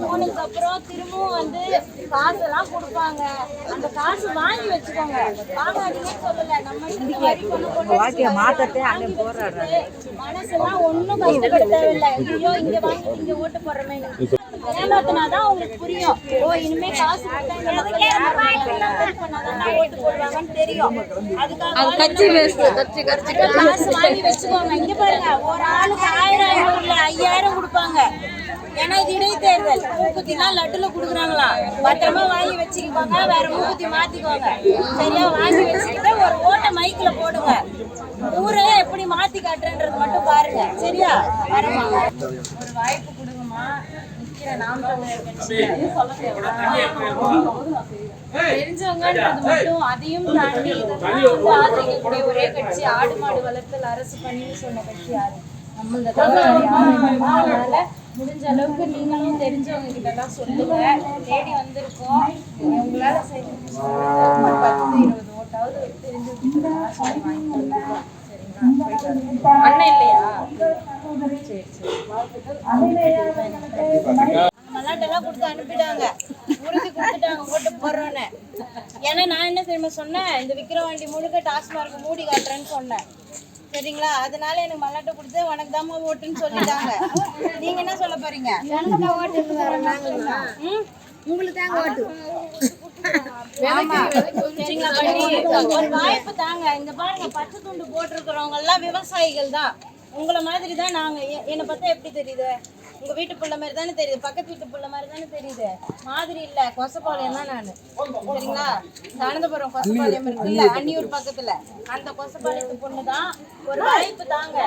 போனதுக்கு அப்புறம் திரும்பவும் வந்து காசெல்லாம் கொடுப்பாங்க. அந்த காசு வாங்கி வச்சுக்கோங்க. வாங்காதீங்கன்னு சொல்லல நம்ம இஷ்டத்துக்கு வரி கொண்டு வாழ்க்கைய மாத்தத்தை போராடுறாரு. வச்சுக்கிட்டு மனசெல்லாம் ஒண்ணும் கஷ்டப்பட தேவையில்லை. ஐயோ இங்க வாங்கி இங்க ஓட்டு போடுறோமே. ஏமாத்தினாதான் உங்களுக்கு புரியும். ஓ இனிமே காசு இந்த தெரியும். அதுக்காக கட்சி வேஸ்ட் கட்சி கட்சி. காசு வாங்கி வச்சுக்கோங்க. இங்க பாருங்க ஒரு ஆளுக்கு ஆயிரம் ஐநூறுல ஐயாயிரம் கொடுப்பாங்க. ஏன்னா இது இடைத்தேர்தல். மூக்குத்திலாம் லட்டுல குடுக்குறாங்களா? பத்திரமா வாங்கி வச்சுக்கோங்க வேற மூக்குத்தி மாத்திக்கோங்க சரியா வாங்கி வச்சுக்கிட்டு ஒரு ஓட்டை மைக்ல போடுங்க. ஊரே எப்படி மாத்தி காட்டுறன்றது மட்டும் பாருங்க. சரியா? வரமா ஒரு வாய்ப்பு கொடுங்கம்மா. நிக்கிற நாம் தெரிஞ்சவங்கன்றது மட்டும் அதையும் தாண்டி இதெல்லாம் ஆதரிக்கக்கூடிய ஒரே கட்சி ஆடு மாடு வளர்த்தல் அரசு பண்ணின்னு சொன்ன கட்சி யாரு? நம்மள தவிர யாரும் இல்லை. அதனால முடிஞ்ச அளவுக்கு நீங்களும் தெரிஞ்சவங்க கிட்ட சொல்லுங்க. தேடி வந்திருக்கோம். உங்களால ஒரு பத்து இருபது ஓட்டாவது தெரிஞ்சவங்க சரிங்களா? அண்ணன் இல்லையா? சரி சரி. மல்லாட்டெல்லாம் கொடுத்து அனுப்பிட்டாங்க. உறுதி கொடுத்துட்டாங்க போட்டு போடுறோன்னு. ஏன்னா நான் என்ன தெரியுமா சொன்னேன்? இந்த விக்கிரவாண்டி முழுக்க டாஸ்மார்க் மூடி காட்டுறேன்னு சொன்னேன். சரிங்களா? அதனால எனக்கு மல்லாட்டை கொடுத்து உனக்கு தாம்மா ஓட்டுன்னு சொல்லிட்டாங்க. நீங்க என்ன சொல்ல போறீங்க? உங்களுக்கு தாங்க ஓட்டு? ஒரு வாய்ப்பு தாங்க. இங்க பாருங்க பச்சை துண்டு போட்டிருக்கிறவங்க எல்லாம் விவசாயிகள் தான். உங்களை மாதிரி தான் நாங்க. என்னை பார்த்தா எப்படி தெரியுது? உங்க வீட்டு புள்ள மாதிரி தானே தெரியுது. பக்கத்து வீட்டு புள்ள மாதிரி தானே தெரியுது. மாதிரி இல்ல. கொசப்பாளையம் தான் நானு. சரிங்களா? அனந்தபுரம் கொசப்பாளையம் இருக்குல்ல? அன்னியூர் பக்கத்துல. அந்த கொசப்பாளையத்து பொண்ணு தான் ஒரு வாய்ப்பு தாங்க.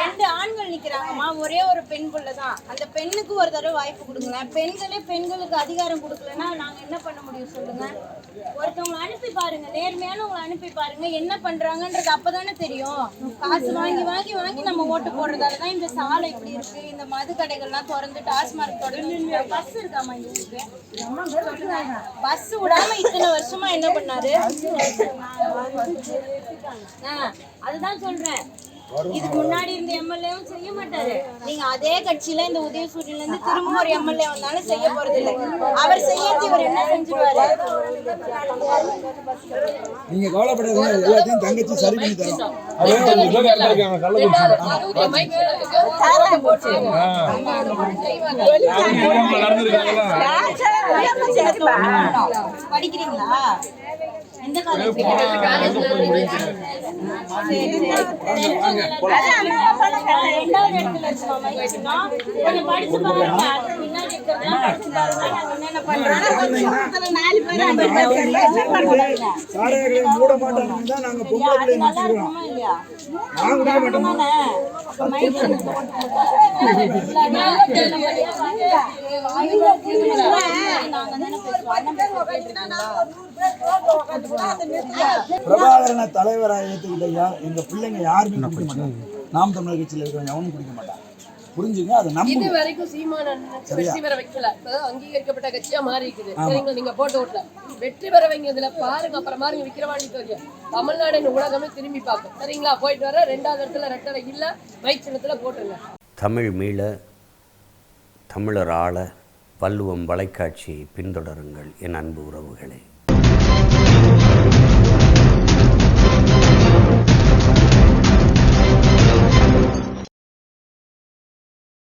ரெண்டு ஆண்கள் நிக்கிறாங்கம்மா. ஒரே ஒரு பெண் புள்ள தான். அந்த பெண்ணுக்கு ஒரு தடவை வாய்ப்பு கொடுங்களேன். பெண்களே பெண்களுக்கு அதிகாரம் கொடுக்கலன்னா நாங்க என்ன பண்ண முடியும் சொல்லுங்க? ஒருத்தவங்களை பாருங்க நேர்மையான உங்களை அனுப்பி பாருங்க. என்ன பண்றாங்கன்றது அப்பதானே தெரியும். காசு வாங்கி வாங்கி வாங்கி நம்ம ஓட்டு போடுறதால தான் இந்த சாலை இப்படி இருக்கு. இந்த மது கடைகள்லாம் திறந்து டாஸ்மார்க் தொடர்ந்து பஸ் இருக்காமா இந்த ஊருக்கு பஸ் விடாம இத்தனை வருஷமா என்ன பண்ணாரு? ஆ, அதுதான் சொல்றேன். இதுக்கு முன்னாடி இருந்த எம்எல்ஏவும் செய்ய மாட்டாரு. நீங்க அதே கட்சியில இந்த உதயசூரியன்ல இருந்து திரும்ப ஒரு எம்எல்ஏ வந்தாலும் செய்ய போறது இல்ல அவர் செய்யறது இவர் என்ன செஞ்சிருவாரு? நீங்க கவலைப்படாதீங்க எல்லாத்தையும் தங்கச்சி சரி பண்ணி தரோம். படிக்கிறீங்களா? எந்த காலேஜ் ரெண்டாவது மூட தான் நாங்க பொம்பளை நான் தலைவராக ஏத்துக்கிட்டயா எங்க பிள்ளைங்க யாருமே குடிக்க மாட்டாங்க. நாம் தமிழர் கட்சியில இருக்கிறவங்க எவனும் குடிக்க மாட்டாங்க. புரிஞ்சுங்க? அதை இது நம்புங்க வரைக்கும் சீமான வெற்றி பெற வைக்கல. அதாவது அங்கீகரிக்கப்பட்ட கட்சியா மாறி இருக்குது. சரிங்களா? நீங்க போட்டு ஓட்டல. வெற்றி பெற வைங்கிறதுல பாருங்க. அப்புறம் பாருங்க விக்கிரவாண்டி தொகுதியை தமிழ்நாடு உலகமே திரும்பி பார்க்கும். சரிங்களா? போயிட்டு வர ரெண்டாவது இடத்துல ரெட்டரை இல்ல. மைக் சின்னத்துல போட்டுருங்க. தமிழ் மீள தமிழர் ஆள வள்ளுவம் வலைக்காட்சியை பின்தொடருங்கள் என் அன்பு உறவுகளே.